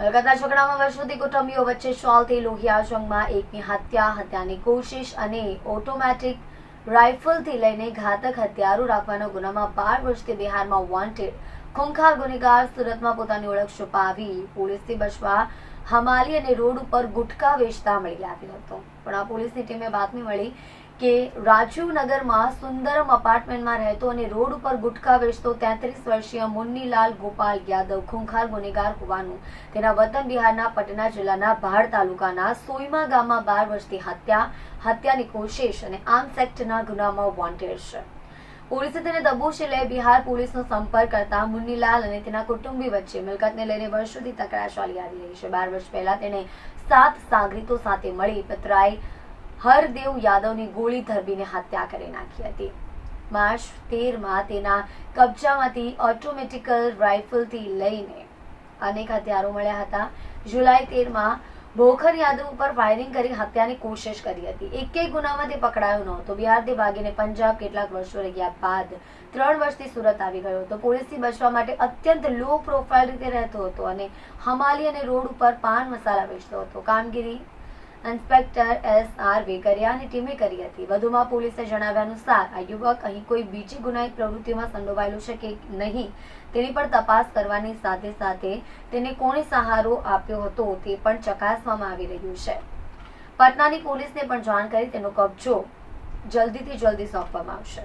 કલકત્તા છકડામાં વર્ષોથી કુટુંબીઓ વચ્ચે શોલથી લોહિયા જંગમાં એકની હત્યા, હત્યાની કોશિશ અને ઓટોમેટિક રાઇફલથી લઈને ઘાતક હથિયારો રાખવાનો ગુનામાં બાર વર્ષથી બિહારમાં વોન્ટેડ ખૂંખાર ગુનેગાર સુરતમાં પોતાની ઓળખ છુપાવી પોલીસથી બચવા હમાલી અને રોડ ઉપર ગુટખા વેચતા મળી આવ્યો હતો. પણ આ પોલીસની ટીમે બાતમી મળી કે રાજીવનગરમાં સુંદરમ અપાર્ટમેન્ટમાં રહેતો અને રોડ ઉપર ગુટખા વેચતો તેત્રીસ વર્ષીય મુન્નીલાલ ગોપાલ યાદવ ખૂંખાર ગુનેગાર હોવાનું તેના વતન બિહારના પટના જિલ્લાના ભાડ તાલુકાના સોઈમા ગામમાં બાર વર્ષથી હત્યા, હત્યાની કોશિશ અને આર્મ્સ એક્ટના ગુનામાં વોન્ટેડ છે. પોલીસે તેને દબોચી લઈ બિહાર પોલીસનો સંપર્ક કરતા મુન્નીલાલ અને તેના કુટુંબી વચ્ચે મિલકતને લઈને વર્ષોથી તકરાર ચાલી આવી રહી છે. બાર વર્ષ પહેલા તેણે સાત સાગરીતો સાથે મળી પતરાઈ હરદેવ યાદવની ગોળી ધરબીને હત્યા કરી નાખી હતી. માર્ચ તેરમાં તેના કબજામાંથી ઓટોમેટિકલ રાઇફલથી લઈને અનેક હથિયારો મળ્યા હતા. જુલાઈ તેરમાં ભોખર યાદવ ઉપર ફાયરિંગ કરી હત્યાની કોશિશ કરી હતી. એકેય ગુનામાં તે પકડાયો નહોતો. બિહારથી ભાગીને પંજાબ કેટલાક વર્ષો રહ્યા બાદ ત્રણ વર્ષથી સુરત આવી ગયો હતો. પોલીસથી બચવા માટે અત્યંત લો પ્રોફાઇલ રીતે રહેતો હતો અને હમાલી અને રોડ ઉપર પાન મસાલા વેચતો હતો. કામગીરી ઇન્સ્પેક્ટર એસ આર વેકરિયાની ટીમે કરી હતી. વધુમાં પોલીસે જણાવ્યા અનુસાર, આ યુવક અહીં કોઈ બીજી ગુનાહિત પ્રવૃત્તિમાં સંડોવાયેલો છે કે નહીં, તેની પણ તપાસ કરવાની સાથે સાથે તેને કોણે સહારો આપ્યો હતો તે પણ ચકાસવામાં આવી રહ્યું છે. પટનાની પોલીસને પણ જાણ કરી તેનો કબજો જલ્દીથી જલ્દી સોંપવામાં આવશે.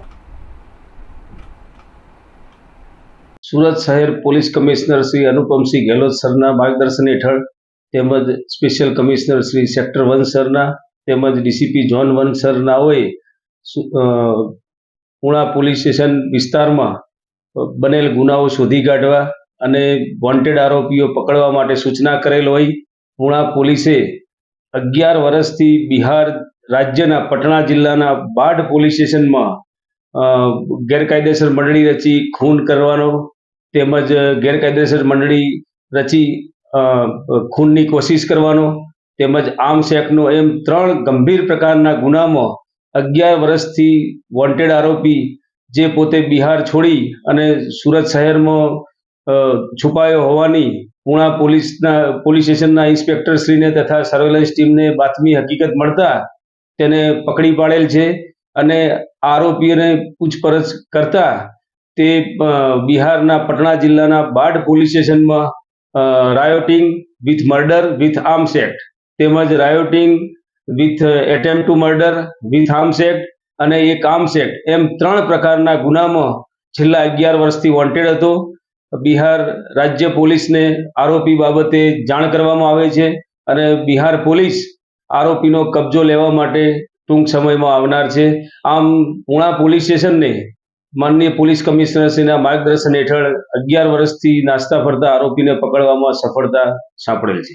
સુરત શહેર પોલીસ કમિશનર શ્રી અનુપમસિંહ ગેહલોત સરના માર્ગદર્શન હેઠળ તેમજ special commissioner Shri sector one સરના, તેમજ ડીસીપી ઝોન વન સરનાઓએ પુણા પોલીસ સ્ટેશન વિસ્તારમાં બનેલ ગુનાઓ શોધી કાઢવા અને વોન્ટેડ આરોપીઓ પકડવા માટે સૂચના કરેલ હોય, પુણા પોલીસે અગિયાર વર્ષથી બિહાર રાજ્યના પટણા જિલ્લાના બાઢ પોલીસ સ્ટેશનમાં ગેરકાયદેસર મંડળી રચી, ખૂન કરવાનો, તેમજ ગેરકાયદેસર મંડળી રચી ખૂનની કોશિશ કરવાનો તેમજ આર્મ્સ એક્ટનો એમ ત્રણ ગંભીર પ્રકારના ગુનામાં અગિયાર વર્ષથી વોન્ટેડ આરોપી જે પોતે બિહાર છોડી અને સુરત શહેરમાં છુપાયો હોવાની પૂણા પોલીસના, પોલીસ સ્ટેશનના ઇન્સ્પેક્ટરશ્રીને તથા સર્વેલન્સ ટીમને બાતમી હકીકત મળતા તેને પકડી પાડેલ છે અને આરોપીઓને પૂછપરછ કરતા તે બિહારના પટણા જિલ્લાના બાઢ પોલીસ સ્ટેશનમાં rioting with murder with arms act તેમજ rioting with attempt to murder with arms act અને એક આર્મ્સ એક્ટ એમ ત્રણ પ્રકારના ગુનામાં છેલ્લા અગિયાર વર્ષથી વોન્ટેડ હતો. બિહાર રાજ્ય પોલીસને આરોપી બાબતે જાણ કરવામાં આવે છે અને બિહાર પોલીસ આરોપીનો કબજો લેવા માટે ટૂંક સમયમાં આવનાર છે. આમ પુણા પોલીસ સ્ટેશનને માનનીય પોલીસ કમિશનરશ્રીના માર્ગદર્શન હેઠળ અગિયાર વર્ષથી નાસ્તા ફરતા આરોપીને પકડવામાં સફળતા સાંપડેલ છે.